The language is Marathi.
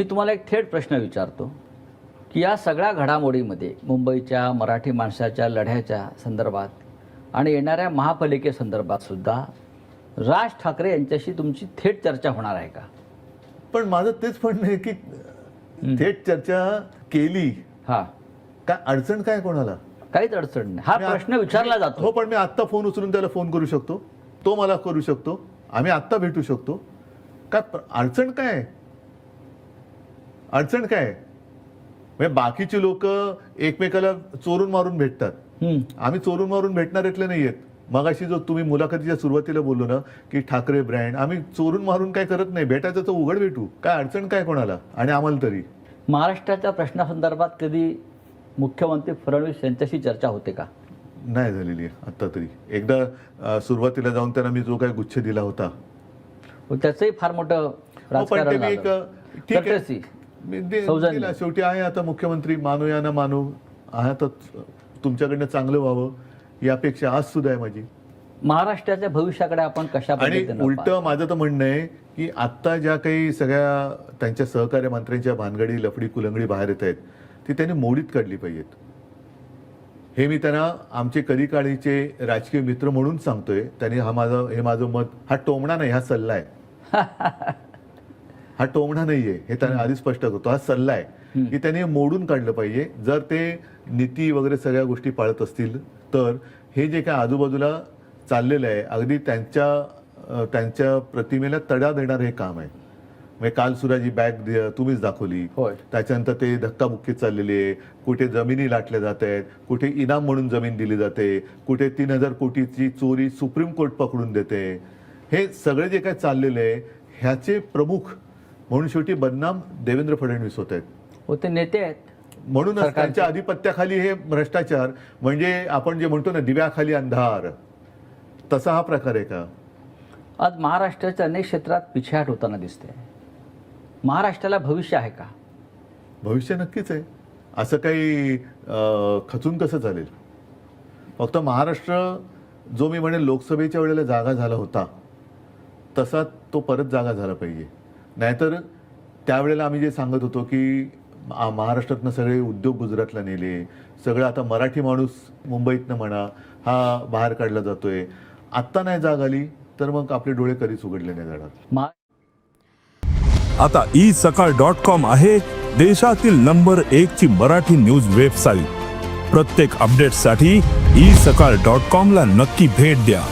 मी तुम्हाला एक थेट प्रश्न विचारतो की या सगळ्या घडामोडीमध्ये मुंबईच्या मराठी माणसाच्या लढ्याच्या संदर्भात आणि येणाऱ्या महापालिकेसंदर्भात सुद्धा राज ठाकरे यांच्याशी तुमची थेट चर्चा होणार आहे का? पण माझं तेच म्हणणं आहे की थेट चर्चा केली हां. काय अडचण काय कोणाला? काहीच अडचण नाही. हा प्रश्न विचारला हो जातो. पण मी आत्ता फोन उचलून त्याला फोन करू शकतो. तो मला करू शकतो. आम्ही आत्ता भेटू शकतो. काय अडचण काय आहे? अडचण काय? म्हणजे बाकीची लोक एकमेकाला चोरून मारून भेटतात. आम्ही चोरून मारून भेटणाऱ्यातले नाही आहेत मगाशी जो तुम्ही मुलाखतीच्या सुरुवातीला बोललो ना की ठाकरे ब्रँड आम्ही चोरून मारून काय करत नाही. भेटायचं तर उघड भेटू. काय अडचण काय कोणाला? आणि आम्हाला तरी. महाराष्ट्राच्या प्रश्नासंदर्भात कधी मुख्यमंत्री फडणवीस यांच्याशी चर्चा होते का? नाही झालेली आहे आत्ता तरी. एकदा सुरुवातीला जाऊन त्यांना मी जो काय गुच्छ दिला होता. त्याचंही फार मोठं हो. ठीक आहे. दिला. शेवटी आहे आता मुख्यमंत्री. मानू या ना मानू. आता तुमच्याकडनं चांगलं व्हावं. अपेक्षा आज सुद्धा आहे माझी. महाराष्ट्राच्या भविष्याकडे आपण कशा आणि उलट? माझं तर म्हणणं आहे की आत्ता ज्या काही सगळ्या त्यांच्या सहकार्य मंत्र्यांच्या भानगडी लफडी कुलंगडी बाहेर येत आहेत ती त्यांनी मोडीत काढली पाहिजेत. हे मी त्यांना आमचे कधीकाळीचे राजकीय मित्र म्हणून सांगतोय. त्यांनी हा माझं हे माझं मत हा टोमणा नाही हा सल्ला आहे. हा टोमणा नाहीये हे त्यांनी आधी स्पष्ट करतो. हा सल्ला आहे. की त्यांनी मोडून काढलं पाहिजे. जर ते नीती वगैरे सगळ्या गोष्टी पाळत असतील तर हे जे काय आजूबाजूला चाललेलं आहे अगदी त्यांच्या त्यांच्या प्रतिमेला तडा देणारं हे काम आहे. म्हणजे काल सुद्धा जी बॅग तुम्हीच दाखवली. त्याच्यानंतर ते धक्काबुक्की चाललेली आहे. कुठे जमिनी लाटल्या जात आहेत कुठे इनाम म्हणून जमीन दिली जाते कुठे तीन हजार कोटीची चोरी सुप्रीम कोर्ट पकडून देते. हे सगळे जे काय चाललेलं आहे ह्याचे प्रमुख म्हणून शेवटी बदनाम देवेंद्र फडणवीस होत. आहेत हो ते नेते आहेत. म्हणूनच सरकारचे. त्यांच्या अधिपत्याखाली हे भ्रष्टाचार म्हणजे आपण जे म्हणतो ना दिव्याखाली अंधार तसा हा प्रकार आहे का? आज महाराष्ट्राच्या अनेक क्षेत्रात पिछेहाट होताना दिसते. महाराष्ट्राला भविष्य आहे का? भविष्य नक्कीच आहे. असं काही अं, खचून कसं चालेल? फक्त महाराष्ट्र जो मी म्हणेल लोकसभेच्या वेळेला जागा झाला होता तसा तो परत जागा झाला पाहिजे. नाहीतर त्यावेळेला आम्ही जे सांगत होतो की आ- महाराष्ट्रातनं सगळे उद्योग गुजरातला नेले सगळं आता मराठी माणूस मुंबईतनं म्हणा हा बाहेर काढला जातोय. आत्ता नाही जाग आली तर मग आपले डोळे कधीच उघडले नाही जाणार. आता ई सकाळ डॉट कॉम आहे देशातील नंबर एक ची मराठी न्यूज वेबसाईट. प्रत्येक अपडेटसाठी ई सकाळ डॉट कॉम ला नक्की भेट द्या.